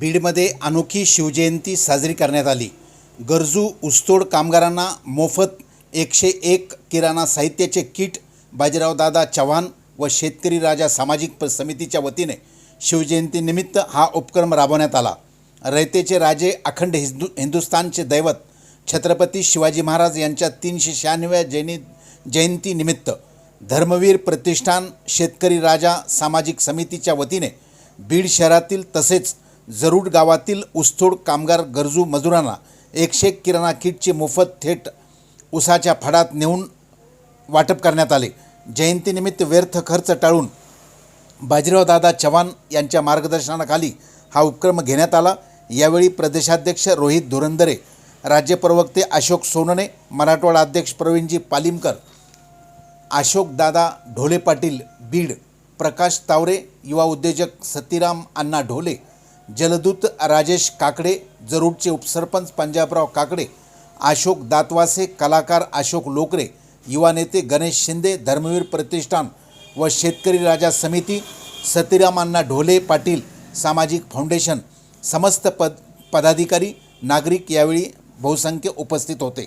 बीडमध्ये अनोखी शिवजयंती साजरी करण्यात आली. गरजू ऊसतोड कामगारांना मोफत एकशे एक किराणा साहित्याचे किट बाजीरावदादा चव्हाण व शेतकरी राजा सामाजिक प- समितीच्या वतीने शिवजयंतीनिमित्त हा उपक्रम राबवण्यात आला. रयतेचे राजे अखंड हिंदू हिंदुस्थानचे दैवत छत्रपती शिवाजी महाराज यांच्या तीनशे शहाण्णव्या जयनी जयंतीनिमित्त धर्मवीर प्रतिष्ठान शेतकरी राजा सामाजिक समितीच्या वतीने बीड शहरातील तसेच जरूड गावातील ऊसतोड कामगार गरजू मजुरांना एकशे किराणा किटचे मोफत थेट उसाच्या फडात नेऊन वाटप करण्यात आले. जयंतीनिमित्त व्यर्थ खर्च टाळून बाजीरावदादा चव्हाण यांच्या मार्गदर्शनाखाली हा उपक्रम घेण्यात आला. यावेळी प्रदेशाध्यक्ष रोहित धुरंदरे राज्य प्रवक्ते अशोक सोनने मराठवाडा अध्यक्ष प्रवीणजी पालिमकर अशोकदादा ढोले पाटील बीड प्रकाश तावरे युवा उद्योजक सतीराम अण्णा ढोले जलदूत राजेश काकडे जरूडचे उपसरपंच पंजाबराव काकडे अशोक दातवासे कलाकार अशोक लोकरे युवा नेते गणेश शिंदे धर्मवीर प्रतिष्ठान व शेतकरी राजा समिती सतीरामांना ढोले पाटील सामाजिक फाउंडेशन समस्त पद पदाधिकारी नागरिक यावेळी बहुसंख्य उपस्थित होते.